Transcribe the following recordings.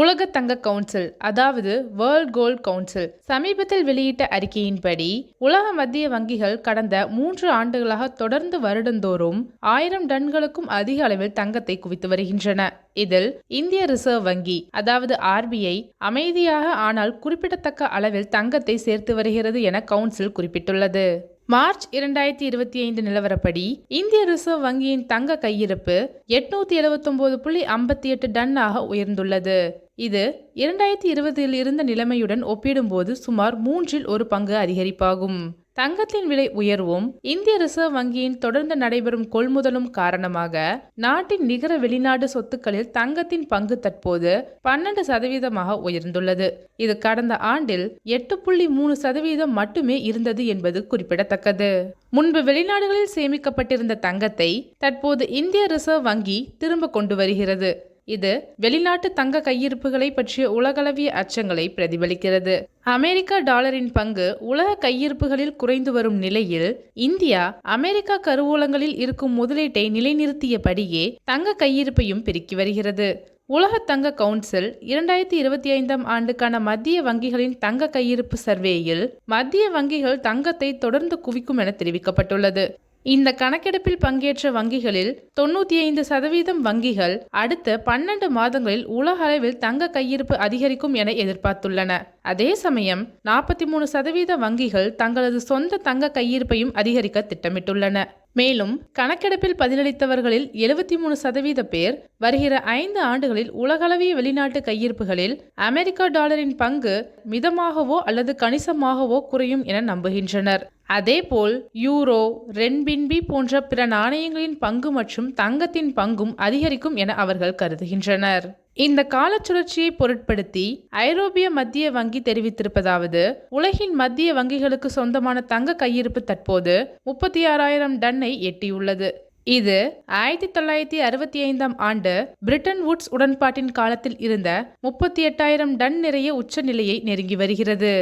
உலக தங்க கவுன்சில் அதாவது வேர்ல்ட் கோல்ட் கவுன்சில் சமீபத்தில் வெளியிட்ட அறிக்கையின்படி உலக மத்திய வங்கிகள் கடந்த மூன்று ஆண்டுகளாக தொடர்ந்து வருடந்தோறும் ஆயிரம் டன்களுக்கும் அதிக அளவில் தங்கத்தை குவித்து வருகின்றன. இதில் இந்திய ரிசர்வ் வங்கி அதாவது ஆர்பிஐ அமைதியாக ஆனால் குறிப்பிடத்தக்க அளவில் தங்கத்தை சேர்த்து வருகிறது என கவுன்சில் குறிப்பிட்டுள்ளது. மார்ச் இரண்டாயிரத்தி இருபத்தி ஐந்து நிலவரப்படி இந்திய ரிசர்வ் வங்கியின் தங்க கையிருப்பு எட்நூத்தி எழுபத்தொன்பது புள்ளி ஐம்பத்தி எட்டு டன்னாக உயர்ந்துள்ளது. இது இரண்டாயிரத்தி இருபதில் இருந்த நிலைமையுடன் ஒப்பிடும்போது சுமார் மூன்றில் ஒரு பங்கு அதிகரிப்பாகும். தங்கத்தின் விலை உயர்வும் இந்திய ரிசர்வ் வங்கியின் தொடர்ந்து நடைபெறும் கொள்முதலும் காரணமாக நாட்டின் நிகர வெளிநாடு சொத்துக்களில் தங்கத்தின் பங்கு தற்போது பன்னெண்டு சதவீதமாக உயர்ந்துள்ளது. இது கடந்த ஆண்டில் எட்டு புள்ளி மூணு சதவீதம் மட்டுமே இருந்தது என்பது குறிப்பிடத்தக்கது. முன்பு வெளிநாடுகளில் சேமிக்கப்பட்டிருந்த தங்கத்தை தற்போது இந்திய ரிசர்வ் வங்கி திரும்ப கொண்டு வருகிறது. இது வெளிநாட்டு தங்க கையிருப்புகளை பற்றிய உலகளவிய அச்சங்களை பிரதிபலிக்கிறது. அமெரிக்க டாலரின் பங்கு உலக கையிருப்புகளில் குறைந்து வரும் நிலையில் இந்தியா அமெரிக்கா கருவூலங்களில் இருக்கும் முதலீட்டை நிலைநிறுத்தியபடியே தங்க கையிருப்பையும் பெருக்கி வருகிறது. உலக தங்க கவுன்சில் இரண்டாயிரத்தி இருபத்தி ஐந்தாம் ஆண்டுக்கான மத்திய வங்கிகளின் தங்க கையிருப்பு சர்வேயில் மத்திய வங்கிகள் தங்கத்தை தொடர்ந்து குவிக்கும் என தெரிவிக்கப்பட்டுள்ளது. இந்த கணக்கெடுப்பில் பங்கேற்ற வங்கிகளில் தொண்ணூற்றி ஐந்து சதவீதம் வங்கிகள் அடுத்த பன்னெண்டு மாதங்களில் உலக அளவில் தங்க கையிருப்பு அதிகரிக்கும் என எதிர்பார்த்துள்ளன. அதே சமயம் நாற்பத்தி மூணு சதவீத வங்கிகள் தங்களது சொந்த தங்க கையிருப்பையும் அதிகரிக்க திட்டமிட்டுள்ளன. மேலும் கணக்கெடுப்பில் பதிலளித்தவர்களில் எழுபத்தி மூணு சதவீத பேர் வருகிற ஐந்து ஆண்டுகளில் உலகளவிய வெளிநாட்டு கையிருப்புகளில் அமெரிக்கா டாலரின் பங்கு மிதமாகவோ அல்லது கணிசமாகவோ குறையும் என நம்புகின்றனர். அதேபோல் யூரோ ரென்பின்பி போன்ற பிற நாணயங்களின் பங்கு மற்றும் தங்கத்தின் பங்கும் அதிகரிக்கும் என அவர்கள் கருதுகின்றனர். இந்த காலச்சுழற்சியை பொருட்படுத்தி ஐரோப்பிய மத்திய வங்கி தெரிவித்திருப்பதாவது உலகின் மத்திய வங்கிகளுக்கு சொந்தமான தங்க கையிருப்பு தற்போது முப்பத்தி ஆறாயிரம் டன்னை எட்டியுள்ளது. இது ஆயிரத்தி தொள்ளாயிரத்தி அறுபத்தி ஐந்தாம் ஆண்டு பிரிட்டன் வுட்ஸ் உடன்பாட்டின் காலத்தில் இருந்த முப்பத்தி எட்டாயிரம் டன் நிறைய உச்சநிலையை நெருங்கி வருகிறது.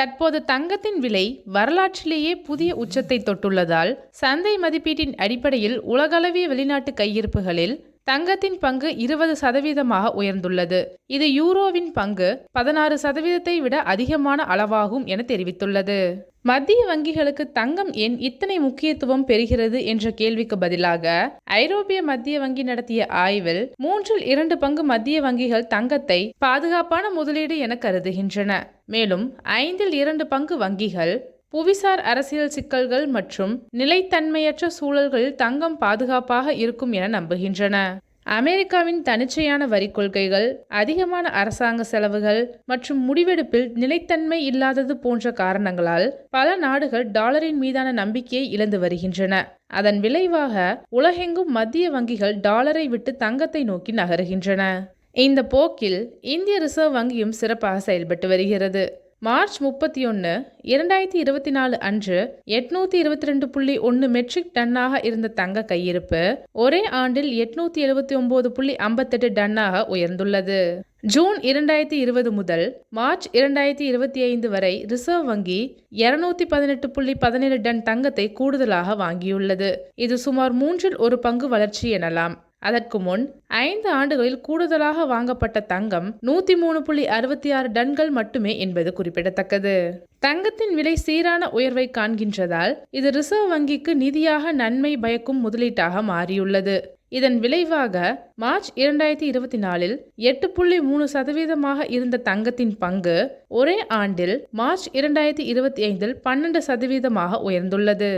தற்போது தங்கத்தின் விலை வரலாற்றிலேயே புதிய உச்சத்தை தொட்டுள்ளதால் சந்தை மதிப்பீட்டின் அடிப்படையில் உலகளவிய வெளிநாட்டு கையிருப்புகளில் தங்கத்தின் பங்கு இருபது சதவீதமாக உயர்ந்துள்ளது. இது யூரோவின் பங்கு பதினாறு சதவீதத்தை விட அதிகமான அளவாகும் என தெரிவித்துள்ளது. மத்திய வங்கிகளுக்கு தங்கம் ஏன் இத்தனை முக்கியத்துவம் பெறுகிறது என்ற கேள்விக்கு பதிலாக ஐரோப்பிய மத்திய வங்கி நடத்திய ஆய்வில் மூன்றில் இரண்டு பங்கு மத்திய வங்கிகள் தங்கத்தை பாதுகாப்பான முதலீடு என கருதுகின்றன. மேலும் ஐந்தில் இரண்டு பங்கு வங்கிகள் புவிசார் அரசியல் சிக்கல்கள் மற்றும் நிலைத்தன்மையற்ற சூழல்களில் தங்கம் பாதுகாப்பாக இருக்கும் என நம்புகின்றன. அமெரிக்காவின் தனிச்சையான வரி கொள்கைகள் அதிகமான அரசாங்க செலவுகள் மற்றும் முடிவெடுப்பில் நிலைத்தன்மை இல்லாதது போன்ற காரணங்களால் பல நாடுகள் டாலரின் மீதான நம்பிக்கையை இழந்து வருகின்றன. அதன் விளைவாக உலகெங்கும் மத்திய வங்கிகள் டாலரை விட்டு தங்கத்தை நோக்கி நகருகின்றன. இந்த போக்கில் இந்திய ரிசர்வ் வங்கியும் சிறப்பாக செயல்பட்டு வருகிறது. மார்ச் முப்பத்தி ஒன்று இரண்டாயிரத்தி இருபத்தி நாலு அன்று எட்நூத்தி இருபத்தி ரெண்டு புள்ளி ஒன்று மெட்ரிக் டன்னாக இருந்த தங்க கையிருப்பு ஒரே ஆண்டில் எட்நூத்தி எழுபத்தி ஒன்பது புள்ளி ஐம்பத்தெட்டு டன்னாக உயர்ந்துள்ளது. ஜூன் இரண்டாயிரத்தி இருபது முதல் மார்ச் இரண்டாயிரத்தி இருபத்தி ஐந்து வரை ரிசர்வ் வங்கி இருநூத்தி பதினெட்டு புள்ளி பதினேழு டன் தங்கத்தை கூடுதலாக வாங்கியுள்ளது. இது சுமார் மூன்றில் ஒரு பங்கு வளர்ச்சி எனலாம். அதற்கு முன் ஐந்து ஆண்டுகளில் கூடுதலாக வாங்கப்பட்ட தங்கம் நூத்தி மூணு புள்ளி அறுபத்தி ஆறு டன்கள் மட்டுமே என்பது குறிப்பிடத்தக்கது. தங்கத்தின் விலை சீரான உயர்வை காண்கின்றதால் இது ரிசர்வ் வங்கிக்கு நிதியாக நன்மை பயக்கும் முதலீட்டாக மாறியுள்ளது. இதன் விளைவாக மார்ச் இரண்டாயிரத்தி இருபத்தி நாலில் எட்டு புள்ளி மூணு சதவீதமாக இருந்த தங்கத்தின் பங்கு ஒரே ஆண்டில் மார்ச் இரண்டாயிரத்தி இருபத்தி ஐந்தில் பன்னெண்டு சதவீதமாக உயர்ந்துள்ளது.